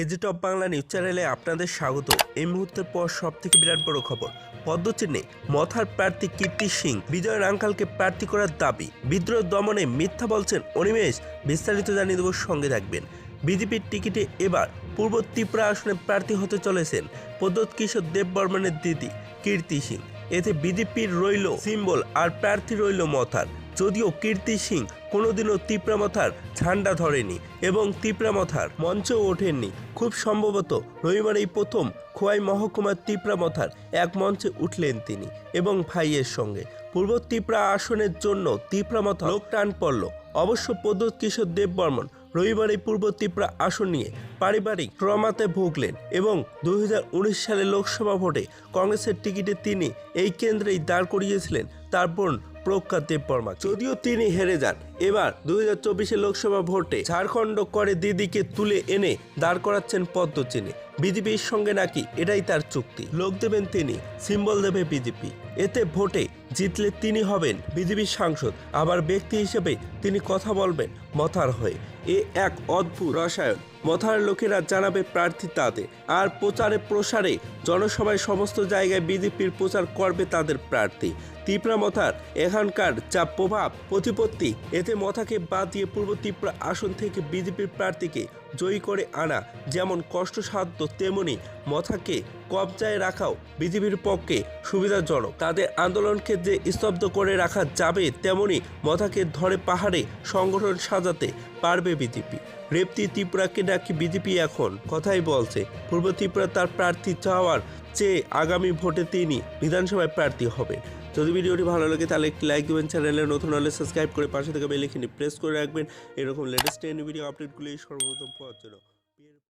AG top Bangla news চ্যানেলে আপনাদের স্বাগত। এই মুহূর্তের পর সব থেকে বিরাট বড় খবর, পদ্মচিহ্নে মথার প্রার্থী কীর্তি সিং, বিজয় রাঙ্কালকে প্রার্থী করার দাবি। বিদ্রোহ দমনে মিথ্যা বলছেন অনিমেষ, বিস্তারিত জানিয়ে দেবো সঙ্গে থাকবেন। বিজেপির টিকিটে এবার পূর্ব ত্রিপুরা আসনে প্রার্থী হতে চলেছেন পদ্মত কিশোর দেব বর্মনের দিদি, কীর্তি সিং। এতে বিজেপির রইল সিম্বল আর প্রার্থী রইল মথার। যদিও কীর্তি সিং কোনোদিনও তিপ্রামথার ঝান্ডা ধরেনি এবং তিপ্রামথার মঞ্চেও ওঠেননি। খুব সম্ভবত রবিবার এই প্রথম খোয়াই মহকুমার তিপ্রামথার এক মঞ্চে উঠলেন তিনি এবং ভাইয়ের সঙ্গে। পূর্ব ত্রিপুরা আসনের জন্য তিপ্রামথা লোক টান পড়ল। অবশ্য পদ্মত কিশোর দেব বর্মন রবিবার এই পূর্ব ত্রিপুরা আসন নিয়ে পারিবারিক ট্রমাতে ভুগলেন এবং দু হাজার উনিশ সালে লোকসভা ভোটে কংগ্রেসের টিকিটে তিনি এই কেন্দ্রেই দাঁড় করিয়েছিলেন। তার বোন প্রজ্ঞা দেববর্মা যদিও তিনি হেরে যান। এবার দুই হাজার চব্বিশে লোকসভা ভোটে ঝাড়খণ্ড করে দিদিকে তুলে এনে দাঁড় করাচ্ছেন পদ্মচিহ্নে বিজেপির সঙ্গে নাকি এটাই তার চুক্তি। লোক দেবেন তিনি, সিম্বল দেবে বিজেপি। এতে ভোটে জিতলে তিনি হবেন বিজেপির সাংসদ। আবার ব্যক্তি হিসেবে তিনি কথা বলবেন মথার হয়ে। এ এক অদ্ভুত রসায়ন। মথার লোকেরা জানাবে প্রার্থী তাদের আর প্রচারে প্রসারে জনসভায় সমস্ত জায়গায় বিজেপির প্রচার করবে তাদের প্রার্থী। ত্রিপুরা মথার এখানকার যা প্রভাব, প্রতিপত্তি এতে মথাকে বাদ দিয়ে পূর্ব ত্রিপুরা আসন থেকে বিজেপির প্রার্থীকে জয়ী করে আনা যেমন কষ্টসাধ্য তেমনি মথাকে কবজায় রাখাও বিজেপির পক্ষে সুবিধাজনক। তাদের আন্দোলনকে যে স্তব্ধ করে রাখা যাবে তেমনি মথাকে ধরে পাহাড়ে সংগঠন সাজাতে পারবে বিজেপি। রেপ্তি ত্রিপুরাকে নাকি বিজেপি এখন কথাই বলছে। পূর্ব ত্রিপুরা তার প্রার্থী চাওয়ার চেয়ে আগামী ভোটে তিনি বিধানসভায় প্রার্থী হবেন। যদি ভিডিওটি ভালো লাগে, তাহলে একটি লাইক দেবেন চ্যানেলে নতুন হলে সাবস্ক্রাইব করে পাশে থেকে বেল প্রেস করে রাখবেন। এরকম লেটেস্ট ভিডিও আপডেটগুলি সর্বপ্রথম পাওয়ার জন্য।